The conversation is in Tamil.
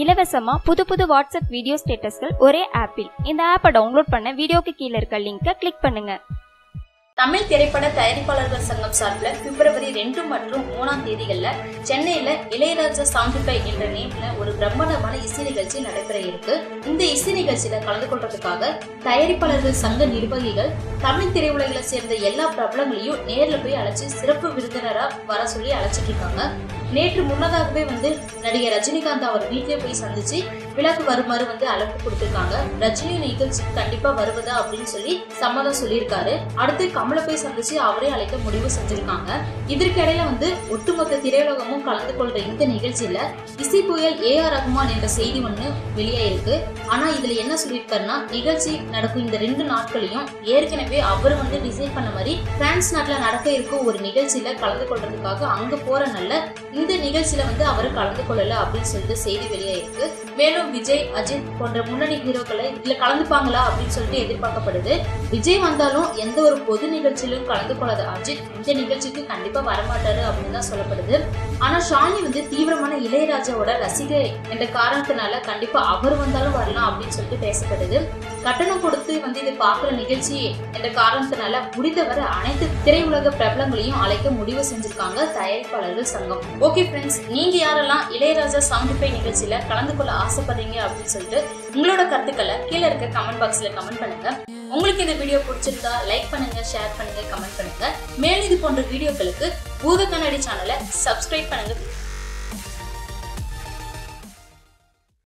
இலவசமா புது புது வாட்ஸ்அப் வீடியோ ஸ்டேட்டஸ்கள் ஒரே ஆப்பில். இந்த ஆப்பை டவுன்லோட் பண்ண வீடியோக்கு கீழே இருக்க லிங்கை கிளிக் பண்ணுங்க. தமிழ் திரைப்பட தயாரிப்பாளர்கள் சங்கம் சார்பில் பிப்ரவரி ரெண்டு மற்றும் மூணாம் தேதிகளில் சென்னையில இளையராஜா சாந்திப்பை என்ற நேம்ல ஒரு பிரம்மாண்டமான இசை நிகழ்ச்சி நடைபெற இருக்கு. இந்த இசை நிகழ்ச்சியில கலந்து கொள்றதுக்காக தயாரிப்பாளர்கள் சங்க நிர்வாகிகள் தமிழ் திரையுலகில சேர்ந்த எல்லா பிரபலங்களையும் நேரில் போய் அழைச்சி சிறப்பு விருந்தினரா வர சொல்லி அழைச்சிட்டு இருக்காங்க. நேற்று முன்னதாகவே வந்து நடிகர் ரஜினிகாந்த் அவர் வீட்டிலே போய் சந்திச்சு விழாக்கு வருமாறு வந்து அழைப்பு கொடுத்திருக்காங்க. ரஜினி நிகழ்ச்சி கண்டிப்பா வருவதா அப்படின்னு சொல்லி சம்மதம் சொல்லியிருக்காரு. அடுத்து கமலை போய் சந்திச்சு அவரே அழைக்க முடிவு செஞ்சிருக்காங்க. இதற்கிடையில வந்து ஒட்டுமொத்த திரையுலகமும் கலந்து கொள்ற இந்த நிகழ்ச்சியில இசை புயல் ஏ ஆர் ரகுமான் என்ற செய்தி ஒண்ணு வெளியாயிருக்கு. ஆனா இதுல என்ன சொல்லியிருக்காருன்னா நிகழ்ச்சி நடக்கும் இந்த ரெண்டு நாட்களையும் ஏற்கனவே அவர் வந்து டிசைன் பண்ண மாதிரி பிரான்ஸ் நாட்டுல நடக்க இருக்கும் ஒரு நிகழ்ச்சியில கலந்து கொள்றதுக்காக அங்க நல்ல இந்த நிகழ்ச்சியில வந்து அவர் கலந்து கொள்ளல அப்படின்னு சொல்லிட்டு செய்தி வெளியாயிருக்கு மேலும் விஜய் அஜித் போன்ற முன்னணி ஹீரோக்களை இதுல கலந்துப்பாங்களா அப்படின்னு சொல்லிட்டு எதிர்பார்க்கப்படுது. விஜய் வந்தாலும் எந்த ஒரு பொது நிகழ்ச்சியிலும் கலந்து கொள்ளாத அஜித் இந்த நிகழ்ச்சிக்கு கண்டிப்பா வரமாட்டாரு அப்படின்னு தான் சொல்லப்படுது. ஆனா ஷானி வந்து தீவிரமான இளையராஜாவோட ரசிகை என்ற காரணத்தினால கண்டிப்பா அவர் வந்தாலும் வரலாம் அப்படின்னு சொல்லிட்டு பேசப்படுது. கட்டணம் கொடுத்து வந்து இதை பார்க்குற நிகழ்ச்சி என்ற காரணத்தினால முடிந்தவரை அனைத்து திரையுலக பிரபலங்களையும் அழைக்க முடிவு செஞ்சிருக்காங்க தயாரிப்பாளர்கள் சங்கம். ஓகே ஃப்ரெண்ட்ஸ் நீங்க யாரெல்லாம் இளையராஜா சவுண்ட் பை நிகழ்ச்சியில கலந்து கொள்ள ஆசைப்படுறீங்க அப்படின்னு சொல்லிட்டு உங்களோட கருத்துக்களை கீழே இருக்க கமெண்ட் பாக்ஸ்ல கமெண்ட் பண்ணுங்க. உங்களுக்கு இந்த வீடியோ பிடிச்சிருந்தா லைக் பண்ணுங்க ஷேர் பண்ணுங்க கமெண்ட் பண்ணுங்க. மேலும் இது போன்ற வீடியோக்களுக்கு பூத கண்ணாடி சேனலை சப்ஸ்கிரைப் பண்ணுங்க.